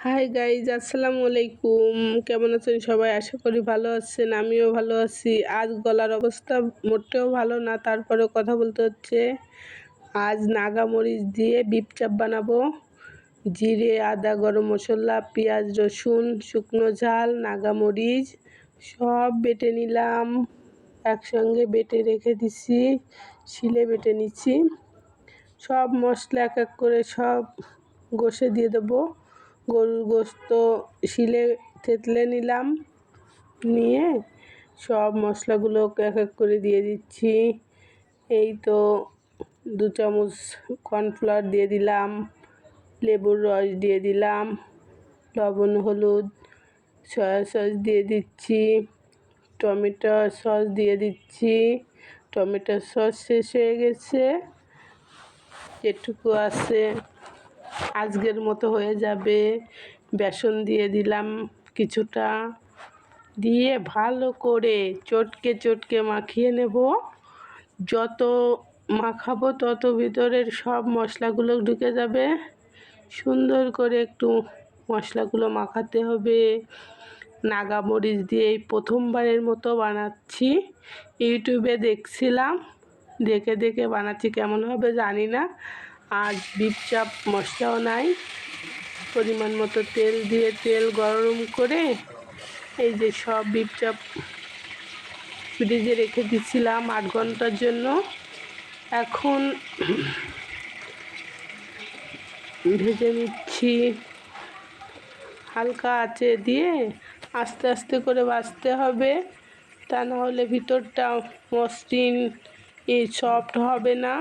Hi guys আসসালামু আলাইকুম কেমন আছেন সবাই? আশা করি ভালো আছেন, আমিও ভালো আছি। আজ গলার অবস্থা মোটেও ভালো না, তারপরেও কথা বলতে হচ্ছে। আজ নাগামরিচ দিয়ে বিপ চাপ বানাবো। জিরে, আদা, গরম মশলা, পেঁয়াজ, রসুন, শুকনো ঝাল নাগামরিচ সব বেটে নিলাম। একসঙ্গে বেটে রেখে দিছি, শিলে বেটে নিচ্ছি সব মশলা এক এক করে সব ঘষে দিয়ে দেবো। গরুর গোস্ত শিলে থেতলে নিলাম। নিয়ে সব মশলাগুলো এক এক করে দিয়ে দিচ্ছি। এই তো দু চামচ কর্নফ্লাওয়ার দিয়ে দিলাম, লেবুর রস দিয়ে দিলাম, লবণ, হলুদ, সয়া সস দিয়ে দিচ্ছি, টমেটো সস দিয়ে দিচ্ছি। টমেটো সস শেষ হয়ে গেছে। যেটুকু আছে আজকের মতো হয়ে যাবে। বেসন দিয়ে দিলাম কিছুটা। দিয়ে ভালো করে চটকে চটকে মাখিয়ে নেব। যত মাখাবো তত ভিতরের সব মশলাগুলো ঢুকে যাবে। সুন্দর করে একটু মশলাগুলো মাখাতে হবে। নাগা মরিচ দিয়ে এই প্রথমবারের মতো বানাচ্ছি। ইউটিউবে দেখছিলাম। দেখে দেখে বানাচ্ছি, কেমন হবে জানি না। আর বিপ চাপ মশলাও নাই। পরিমাণ মতো তেল দিয়ে তেল গরম করে এই যে সব বিপ চাপ ফ্রিজে রেখে দিচ্ছিলাম আট ঘণ্টার জন্য। এখন ভেজে নিচ্ছি। হালকা আঁচে দিয়ে আস্তে আস্তে করে বাছতে হবে। তা নাহলে ভিতরটা মসৃণ, এই সফট হবে না।